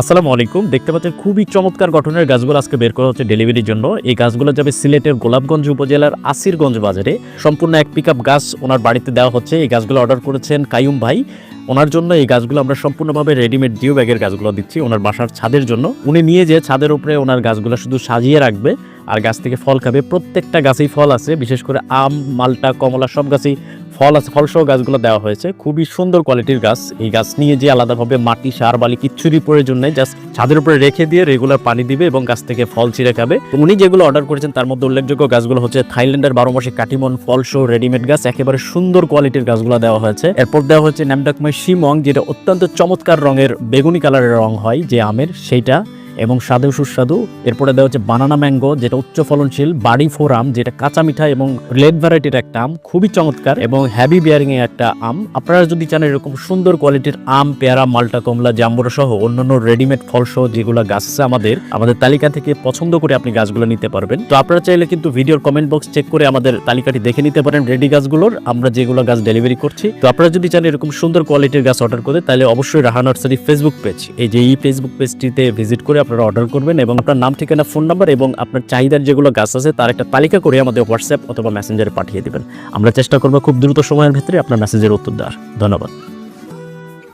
আসসালামু আলাইকুম। দেখতে পাচ্ছেন, খুবই চমৎকার গঠনের গাছগুলো আজকে বের করা হচ্ছে ডেলিভারির জন্য। এই গাছগুলো যাবে সিলেটের গোলাপগঞ্জ উপজেলার আসিরগঞ্জ বাজারে। সম্পূর্ণ এক পিক গাছ ওনার বাড়িতে দেওয়া হচ্ছে। এই গাছগুলো অর্ডার করেছেন কায়ুম ভাই। ওনার জন্য এই গাছগুলো আমরা সম্পূর্ণভাবে রেডিমেড ডিও ব্যাগের গাছগুলো দিচ্ছি ওনার বাসার ছাদের জন্য। উনি নিয়ে যে ছাদের উপরে ওনার গাছগুলো শুধু সাজিয়ে রাখবে আর গাছ থেকে ফল খাবে। প্রত্যেকটা গাছেই ফল আছে, বিশেষ করে আম, মালটা, কমলা সব গাছেই ফল আছে, ফলসহ গাছগুলো দেওয়া হয়েছে। খুবই সুন্দর কোয়ালিটির গাছ। এই গাছ নিয়ে যে আলাদাভাবে মাটি, সার, বালি কিচ্ছুরই প্রয়োজন নেই জাস্ট ছাদের উপরে রেখে দিয়ে রেগুলার পানি দিবে এবং গাছ থেকে ফল ছিঁড়ে খাবে। উনি যেগুলো অর্ডার করেছেন, তার মধ্যে উল্লেখযোগ্য গাছগুলো হচ্ছে থাইল্যান্ডের বারো মাসে কাটিমন ফলসহ রেডিমেড গাছ, একেবারে সুন্দর কোয়ালিটির গাছগুলো দেওয়া হয়েছে। এরপর দেওয়া হচ্ছে ন্যামডাকময় শিমং, যেটা অত্যন্ত চমৎকার রঙের বেগুনি কালারের রং হয়, যে আমের, সেইটা এবং স্বাদেও সুস্বাদু। এরপরে দেওয়া হচ্ছে বানানা ম্যাঙ্গো যেটা উচ্চ ফলনশীল, বাড়ি ফোর আম, যেটা কাঁচা মিঠা এবং লেড ভ্যারাইটির একটা আম, খুবই চমৎকার এবং হ্যাভি বিয়ারিং এর একটা আম। আপনারা যদি চান এরকম সুন্দর কোয়ালিটির আম, পেয়ারা, মালটা, কমলা জাম্বুরা সহ অন্যান্য রেডিমেড ফল সহ যেগুলো গাছ আছে আমাদের আমাদের তালিকা থেকে পছন্দ করে আপনি গাছগুলো নিতে পারবেন। তো আপনারা চাইলে কিন্তু ভিডিওর কমেন্ট বক্স চেক করে আমাদের তালিকাটি দেখে নিতে পারেন রেডি গাছগুলোর। আমরা যেগুলো গাছ ডেলিভারি করছি। তো আপনারা যদি চান এরকম সুন্দর কোয়ালিটির গাছ অর্ডার করে, তাহলে অবশ্যই রাহা নার্সারি ফেসবুক পেজ এই যে এই ফেসবুক পেজটিতে ভিজিট করে আপনারা অর্ডার করবেন এবং আপনার নাম, ঠিকানা ফোন নাম্বার এবং আপনার চাহিদার যেগুলো গাছ আছে, তার একটা তালিকা করে আমাদের হোয়াটসঅ্যাপ অথবা মেসেঞ্জারে পাঠিয়ে দেবেন। আমরা চেষ্টা করব খুব দ্রুত সময়ের ভিতরে আপনার মেসেজের উত্তর দেওয়ার। ধন্যবাদ।